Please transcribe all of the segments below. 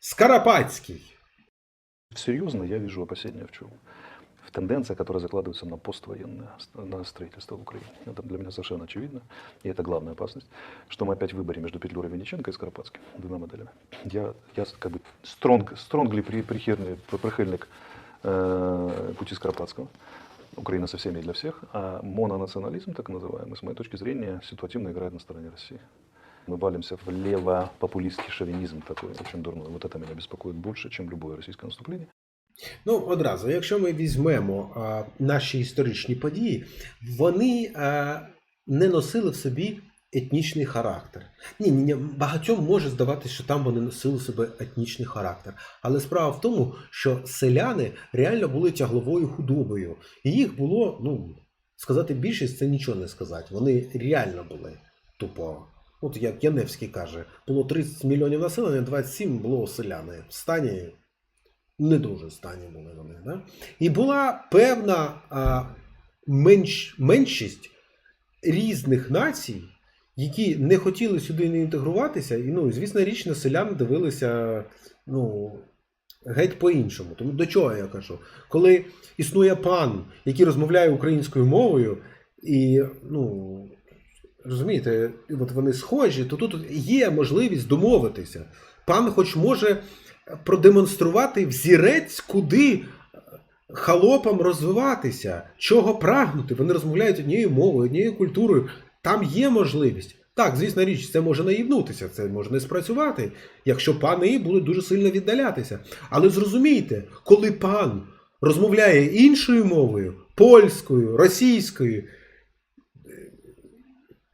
Скарапатський. Серьезно, я вижу опасения в чем? В тенденция, которая закладывается на поствоенное, на строительство в Украине. Это для меня совершенно очевидно, и это главная опасность, что мы опять в выборе между Петлюрой Вениченко и Скоропадским, двумя моделями. Я, я как бы стронг, стронгли при, прихильник, прихильник э, пути Скоропадского. Украина со всеми и для всех, а мононационализм, так называемый, с моей точки зрения, ситуативно играет на стороне России. Мы валимся в лево-популистский шовинизм такой, очень дурной. Вот это меня беспокоит больше, чем любое российское наступление. Ну, одразу, якщо ми візьмемо а, наші історичні події, вони а, не носили в собі етнічний характер. Ні, ні, ні, багатьом може здаватися, що там вони носили в себе етнічний характер. Але справа в тому, що селяни реально були тягловою худобою. І їх було, ну, сказати більшість, це нічого не сказати. Вони реально були тупо. От як Яневський каже, було 30 мільйонів населення, 27 було селяни. В стані не дуже стані були вони. Да? І була певна а, менш, меншість різних націй, які не хотіли сюди не інтегруватися, і, ну, звісно, річ на селян дивилися ну, геть по-іншому. Тому до чого я кажу? Коли існує пан, який розмовляє українською мовою, і ну, розумієте, от вони схожі, то тут є можливість домовитися. Пан, хоч може продемонструвати взірець, куди халопам розвиватися, чого прагнути. Вони розмовляють однією мовою, однією культурою. Там є можливість. Так, звісно, річ, це може наїбнутися, це може не спрацювати, якщо пани будуть дуже сильно віддалятися. Але зрозумійте, коли пан розмовляє іншою мовою, польською, російською,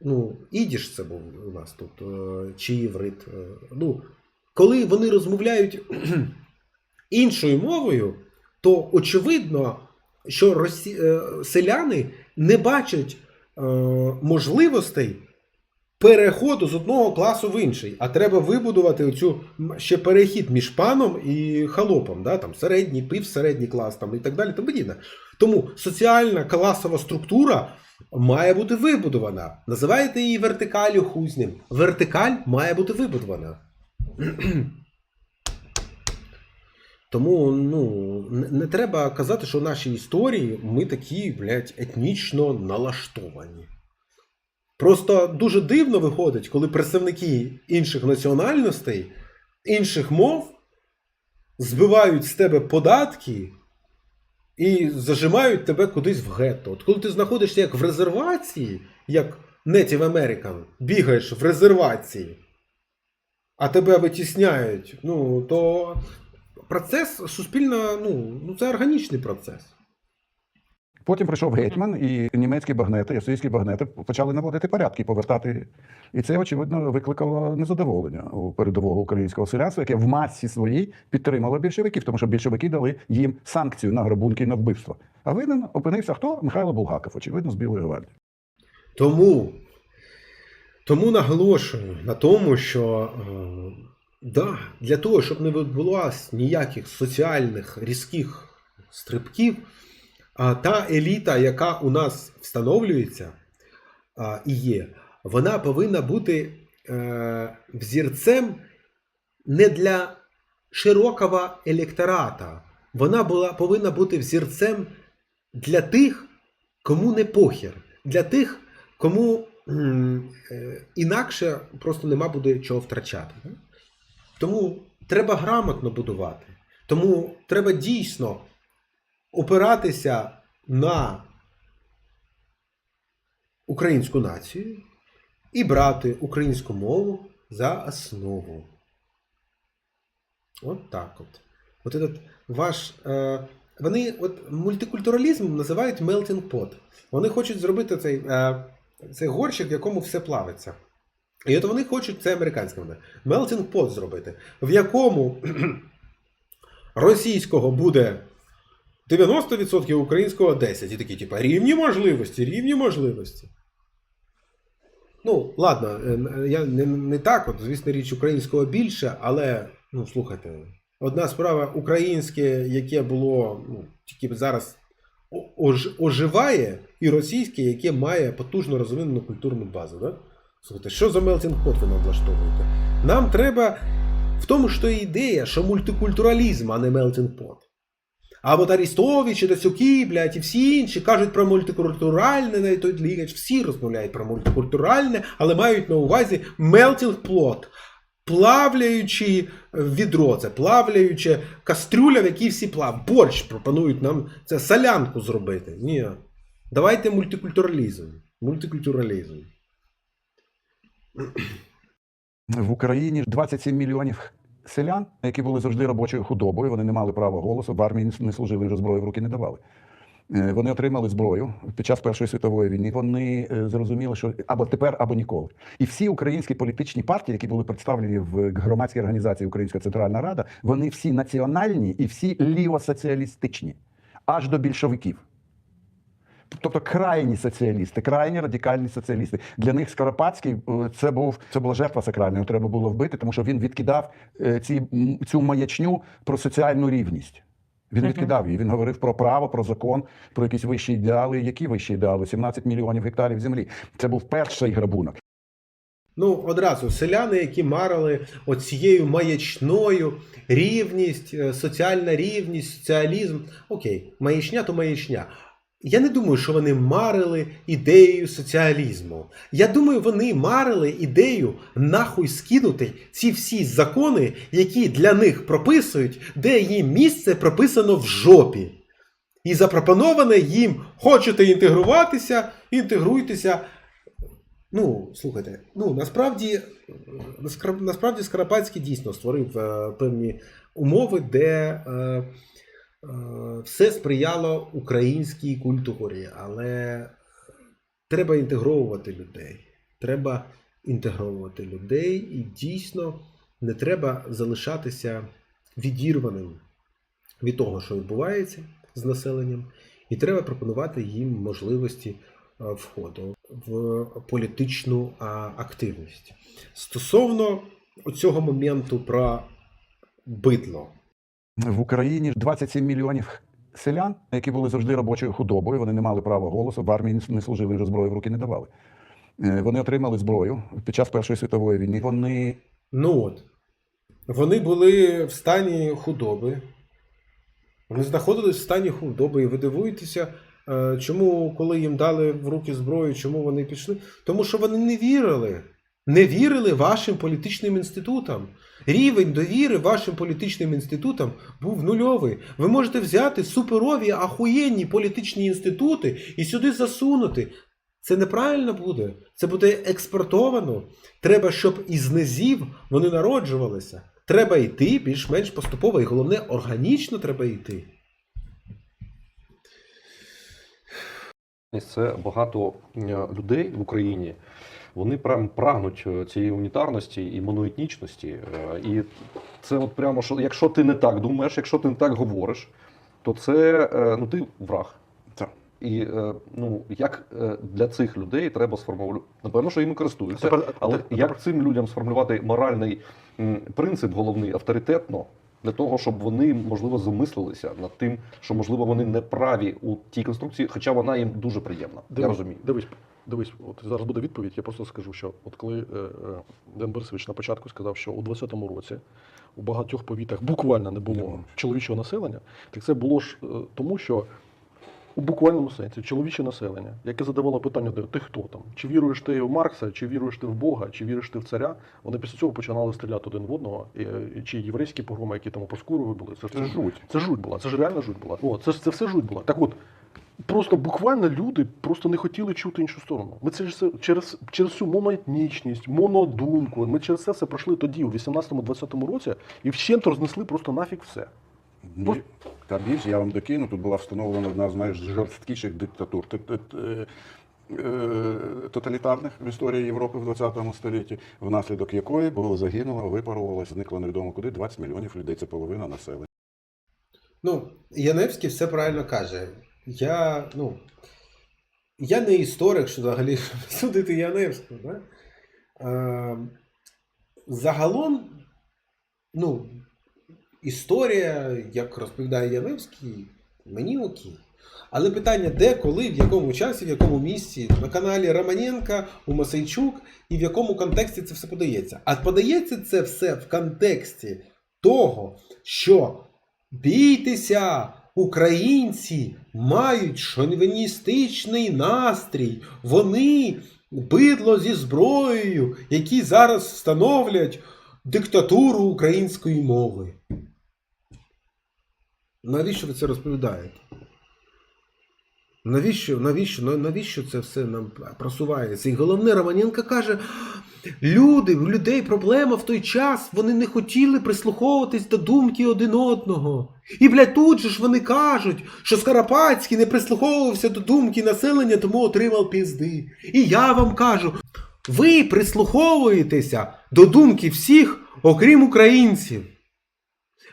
ну, ідіш це був у нас тут, е, чи єврит. е, Ну, коли вони розмовляють іншою мовою, то очевидно, що росі... е, селяни не бачать можливостей переходу з одного класу в інший, а треба вибудувати оцю ще перехід між паном і халопом, да? там середній, півсередній клас там, і так далі. Тому, тому соціальна класова структура має бути вибудована. Називаєте її вертикалю ним. Вертикаль має бути вибудована. Тому ну, не треба казати, що в нашій історії ми такі, блядь, етнічно налаштовані. Просто дуже дивно виходить, коли представники інших національностей, інших мов збивають з тебе податки і зажимають тебе кудись в гетто. От коли ти знаходишся як в резервації, як Native American, бігаєш в резервації, а тебе витісняють, ну, то процес суспільно, ну, ну це органічний процес. Потім прийшов гетьман, і німецькі багнети, і російські багнети почали наводити порядки, повертати. І це, очевидно, викликало незадоволення у передового українського селянства, яке в масі своїй підтримало більшовиків, тому що більшовики дали їм санкцію на грабунки і на вбивство. А винен опинився хто? Михайло Булгаков, очевидно, з Білої гвардії. Тому, тому наголошую на тому, що е, да, для того, щоб не відбулося ніяких соціальних різких стрибків, та еліта, яка у нас встановлюється і є, вона повинна бути е, взірцем не для широкого електората. Вона була, повинна бути взірцем для тих, кому не похер, для тих, кому е, інакше просто нема буде чого втрачати. Тому треба грамотно будувати. Тому треба дійсно опиратися на українську націю і брати українську мову за основу. От так от. От этот ваш. Е, вони от мультикультуралізм називають melting pot. Вони хочуть зробити цей, е, цей горщик, в якому все плавиться. І от вони хочуть, це американське вони, melting pot зробити, в якому російського буде 90%, українського 10%. І такі, типу, рівні можливості, рівні можливості. Ну, ладно, е, я не, не так, от, звісно, річ українського більше, але, ну, слухайте, одна справа українське, яке було, ну, тільки зараз ож- оживає, і російське, яке має потужно розвинену культурну базу. Да? Слухайте, що за melting pot ви нам влаштовуєте? Нам треба В тому і ідея, що мультикультуралізм, а не melting А от Арістович, і Дацюки, блядь, і всі інші кажуть про мультикультуральне, навіть той Лігач, всі розмовляють про мультикультуральне, але мають на увазі melting pot. Плавляючи відро, це плавляюче кастрюля, в якій всі плав. Борщ пропонують нам це солянку зробити. Ні. Давайте мультикультуралізм. Мультикультуралізм. В Україні 27 мільйонів селян, які були завжди робочою худобою, вони не мали права голосу, в армії не служили, вже зброю в руки не давали. Е, Вони отримали зброю під час Першої світової війни. Вони е, зрозуміли, що або тепер, або ніколи. І всі українські політичні партії, які були представлені в громадській організації Українська Центральна Рада, вони всі національні і всі лівосоціалістичні, аж до більшовиків. Тобто крайні соціалісти, крайні радикальні соціалісти. Для них Скоропадський е, це був це була жертва сакральна. Його треба було вбити, тому що він відкидав е, ці цю маячню про соціальну рівність. Він відкидав її. Він говорив про право, про закон, про якісь вищі ідеали. Які вищі ідеали? 17 мільйонів гектарів землі. Це був перший грабунок. Ну, одразу селяни, які марили оцією маячною рівність, е, соціальна рівність, соціалізм. Окей, маячня то маячня. Я не думаю, що вони марили ідеєю соціалізму. Я думаю, вони марили ідею нахуй скинути ці всі закони, які для них прописують, де їм місце прописано в жопі. І запропоноване їм хочете інтегруватися, інтегруйтеся. Ну, слухайте, ну насправді, насправді Скарапатський дійсно створив е, певні умови, де е, все сприяло українській культурі, але треба інтегровувати людей. Треба інтегровувати людей, і дійсно не треба залишатися відірваним від того, що відбувається з населенням, і треба пропонувати їм можливості е, входу в політичну активність. Стосовно цього моменту про битло. В Україні 27 мільйонів селян, які були завжди робочою худобою. Вони не мали права голосу, в армії не служили, вже зброю в руки не давали. Е, Вони отримали зброю під час Першої світової війни. Вони Ну от. Вони були в стані худоби. Вони знаходились в стані худоби, і ви дивуєтеся, е, чому, коли їм дали в руки зброю, чому вони пішли? Тому що вони не вірили. Не вірили вашим політичним інститутам. Рівень довіри вашим політичним інститутам був нульовий. Ви можете взяти суперові, ахуєнні політичні інститути і сюди засунути. Це неправильно буде. Це буде експортовано. Треба, щоб із низів вони народжувалися. Треба йти більш-менш поступово, і головне, органічно треба йти. Це багато е, людей в Україні. Вони прям прагнуть е, цієї унітарності і моноетнічності. Е, І це от прямо що, якщо ти не так думаєш, якщо ти не так говориш, то це е, ну ти враг. Так. І ну як для цих людей треба сформулювати, напевно, що їми користуються, Тепер- але тепер- як цим людям сформулювати моральний принцип головний авторитетно для того, щоб вони можливо замислилися над тим, що можливо вони не праві у тій конструкції, хоча вона їм дуже приємна. Я розумію. Дивись, дивись, от зараз буде відповідь. Я просто скажу, що от коли е, е, Ден Борисович на початку сказав, що у 20-му році у багатьох повітах буквально не було чоловічого населення, так це було ж е, тому, що у буквальному сенсі чоловіче населення, яке задавало питання, ти хто там? Чи віруєш ти в Маркса, чи віруєш ти в Бога, чи віруєш ти в царя? Вони після цього починали стріляти один в одного, чи єврейські погроми, які там у Проскурові були, це, Це жуть. Це жуть була, це ж реально жуть була. О, це, це все жуть була. Так от, просто буквально люди просто не хотіли чути іншу сторону. Ми це ж через, через цю моноетнічність, монодумку. Ми через це все пройшли тоді, у 18-20 році, і вщент рознесли просто нафіг все. Ну, та більше я вам докину. Тут була встановлена одна з найжорсткіших диктатур е, тоталітарних в історії Європи в 20 столітті, внаслідок якої було загинуло, випарувалося, зникло невідомо куди 20 мільйонів людей. Це половина населення. Ну, Яневський все правильно каже. Я, ну, я не історик, що взагалі судити Яневського. Да? Е, загалом, ну, історія, як розповідає Яневський, мені окей. Але питання, де, коли, в якому часі, в якому місці, на каналі Романенка, у Масейчук і в якому контексті це все подається. А подається це все в контексті того, що бійтеся, українці мають шовіністичний настрій. Вони бидло зі зброєю, які зараз встановлять диктатуру української мови. Навіщо ви це розповідаєте? Навіщо, навіщо, навіщо це все нам просувається? І головне, Романенко каже: люди, у людей проблема в той час, вони не хотіли прислуховуватись до думки один одного. І, блядь, тут же ж вони кажуть, що Скоропадський не прислуховувався до думки населення, тому отримав пізди. І я вам кажу, ви прислуховуєтеся до думки всіх, окрім українців.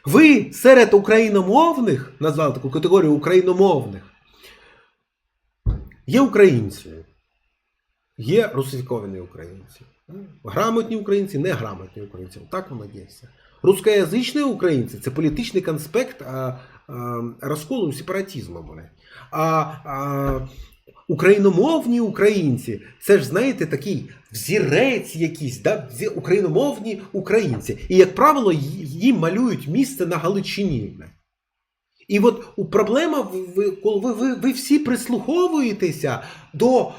Ви серед україномовних, назвав таку категорію україномовних, є українці, є русифіковані українці, грамотні українці, неграмотні українці. Так воно є. Рускоязичні українці це політичний конспект а, а, розколу сепаратизму. блядь. А, а україномовні українці це ж, знаєте, такий взірець якийсь, да? україномовні українці. І, як правило, їм малюють місце на Галичині. блядь. І от проблема, ви, коли ви, ви, ви всі прислуховуєтеся до,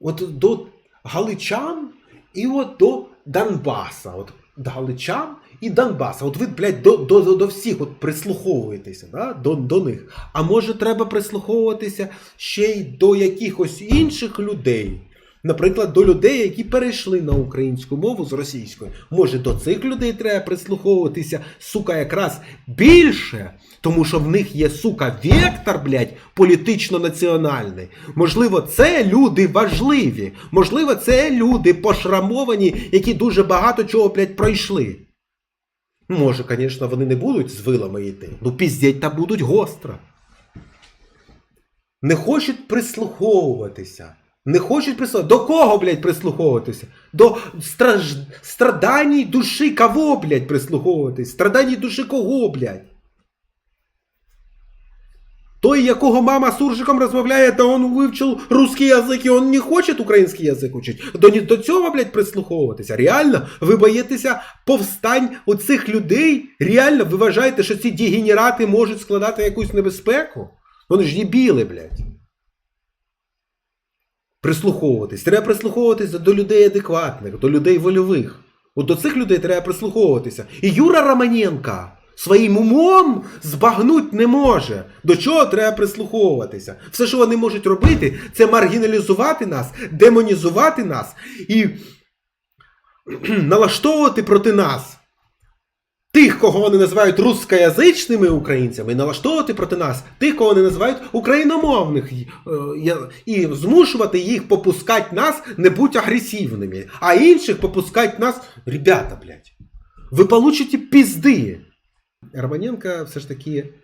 от, до галичан і от до Донбаса. От, галичан і Донбаса. От ви, блядь, до, до, до всіх от прислуховуєтеся да? до, до них. А може треба прислуховуватися ще й до якихось інших людей. Наприклад, до людей, які перейшли на українську мову з російської. Може, до цих людей треба прислуховуватися, сука, якраз більше, тому що в них є, сука, вектор, блядь, політично-національний. Можливо, це люди важливі. Можливо, це люди пошрамовані, які дуже багато чого, блядь, пройшли. Може, звісно, вони не будуть з вилами йти. Ну, піздять та будуть гостро. Не хочуть прислуховуватися. Не хочуть прислуховуватися. До кого, блядь, прислуховуватися? До страж... страданій душі кого, блядь, прислуховуватись? Страданій душі кого, блядь? Той, якого мама суржиком розмовляє, та он вивчив русский язик, і он не хоче український язик учить. До, до цього, блядь, прислуховуватися. Реально, ви боїтеся повстань оцих людей? Реально, ви вважаєте, що ці дегенерати можуть складати якусь небезпеку? Вони ж дебіли, блядь. Прислуховуватись. Треба прислуховуватися до людей адекватних, до людей вольових. От до цих людей треба прислуховуватися. І Юра Романенка своїм умом збагнуть не може. До чого треба прислуховуватися? Все, що вони можуть робити, це маргіналізувати нас, демонізувати нас і налаштовувати проти нас тих, кого вони називають рускоязичними українцями, налаштовувати проти нас тих, кого вони називають україномовних, е, і змушувати їх попускати нас, не будь агресивними, а інших попускати нас, ребята, блядь, ви получите пізди. Романенко все ж таки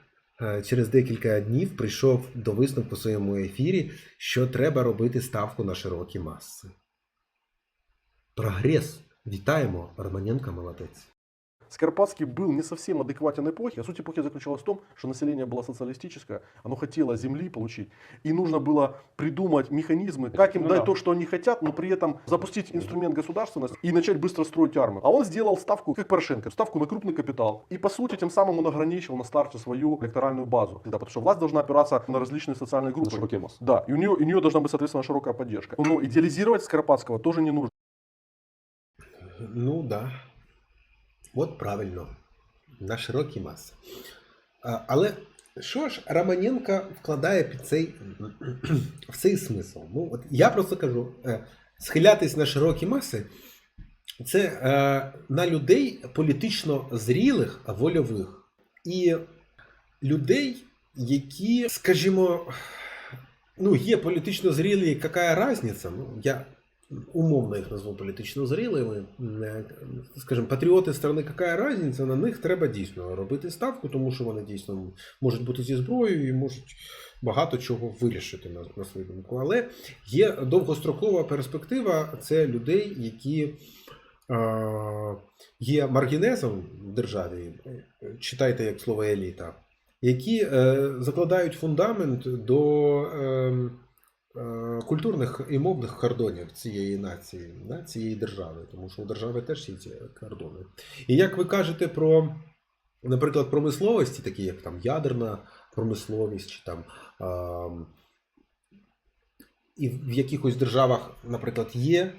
е, через декілька днів прийшов до висновку в своєму ефірі, що треба робити ставку на широкі маси. Прогрес. Вітаємо, Романенко молодець. Скоропадский был не совсем адекватен эпохе. А суть эпохи заключалась в том, что население было социалистическое, оно хотело земли получить, и нужно было придумать механизмы, как им Ну дать да. то, что они хотят, но при этом запустить инструмент государственности и начать быстро строить армию. А он сделал ставку, как Порошенко, ставку на крупный капитал. И по сути тем самым он ограничил на старте свою электоральную базу. Да, потому что власть должна опираться на различные социальные На группы. широкие массы. Да, и у нее, и у нее должна быть, соответственно, широкая поддержка. Но идеализировать Скоропадского тоже не нужно. Ну да. От правильно. На широкі маси. Але що ж Романенко вкладає під цей, в цей смисл? Ну, от я просто кажу: е, схилятись на широкі маси це е, на людей політично зрілих, вольових. І людей, які, скажімо, ну, є політично зрілі, яка різниця? Ну, я умовно їх назву політично зрілими. Е, Скажімо, патріоти сторони, яка різниця, на них треба дійсно робити ставку, тому що вони дійсно можуть бути зі зброєю і можуть багато чого вирішити на, на свою думку. Але є довгострокова перспектива це людей, які є маргінезом в державі. Читайте як слово еліта. які е, закладають фундамент до е, культурних і мовних кордонів цієї нації, да, цієї держави, тому що у держави теж є ці кордони. І як ви кажете про, наприклад, промисловості, такі як там ядерна промисловість, чи там. Е, і в якихось державах, наприклад, є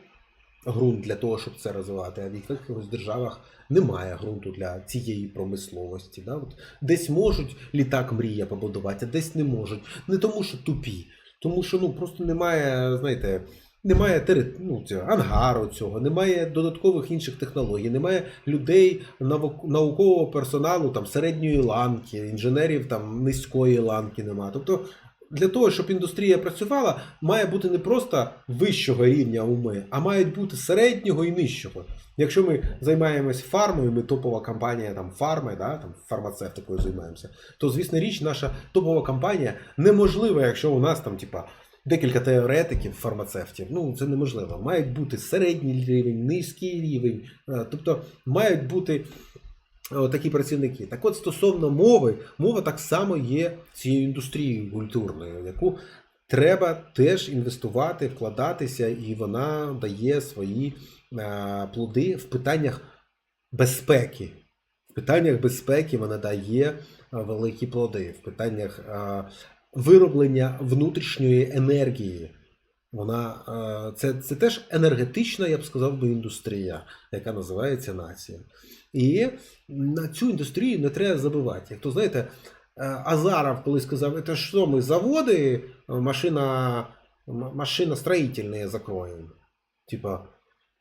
ґрунт для того, щоб це розвивати, а в якихось державах немає ґрунту для цієї промисловості. Да? От десь можуть літак мрія побудувати, а десь не можуть. Не тому, що тупі, тому що ну, просто немає, знаєте, немає тери- ну, цього, ангару цього, немає додаткових інших технологій, немає людей, наукового персоналу там, середньої ланки, інженерів там, низької ланки немає. Тобто для того, щоб індустрія працювала, має бути не просто вищого рівня уми, а мають бути середнього і нижчого. Якщо ми займаємось фармою, ми топова компанія там фарми, да, там фармацевтикою займаємося, то звісно річ, наша топова компанія неможлива, якщо у нас там, типа. Декілька теоретиків, фармацевтів. Ну, це неможливо. Мають бути середній рівень, низький рівень. Е, Тобто мають бути такі працівники. Так от стосовно мови, мова так само є цією індустрією культурною, в яку треба теж інвестувати, вкладатися, і вона дає свої е, плоди в питаннях безпеки. В питаннях безпеки вона дає е, великі плоди. В питаннях е, вироблення внутрішньої енергії. Вона е, це, це теж енергетична, я б сказав би, індустрія, яка називається нація. І на цю індустрію не треба забувати. Як то знаєте, е, Азаров коли сказав, це що ми заводи, машина, м- машиностроїтельні закроємо. Типа,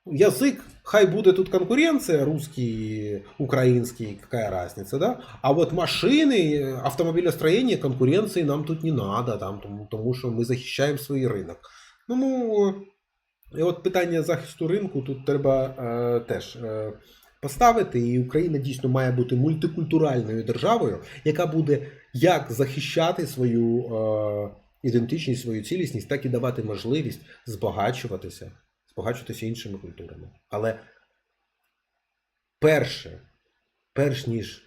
язык, хай буде тут конкуренция, русский, украинский, какая разница, да? А вот машины, автомобилестроение, конкуренции нам тут не тому, тому що ми захищаємо свій ринок. Ну, ну, і от питання захисту ринку тут треба е, теж е, поставити, і Україна дійсно має бути мультикультуральною державою, яка буде як захищати свою е, ідентичність, свою цілісність, так і давати можливість збагачуватися, збагачуватися іншими культурами. Але перше, перш ніж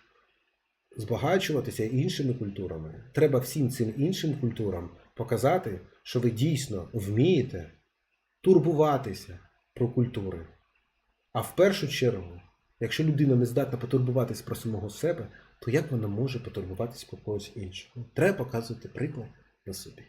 збагачуватися іншими культурами, треба всім цим іншим культурам показати, що ви дійсно вмієте турбуватися про культури. А в першу чергу, якщо людина не здатна потурбуватись про самого себе, то як вона може потурбуватись про когось іншого? Треба показувати приклад на собі.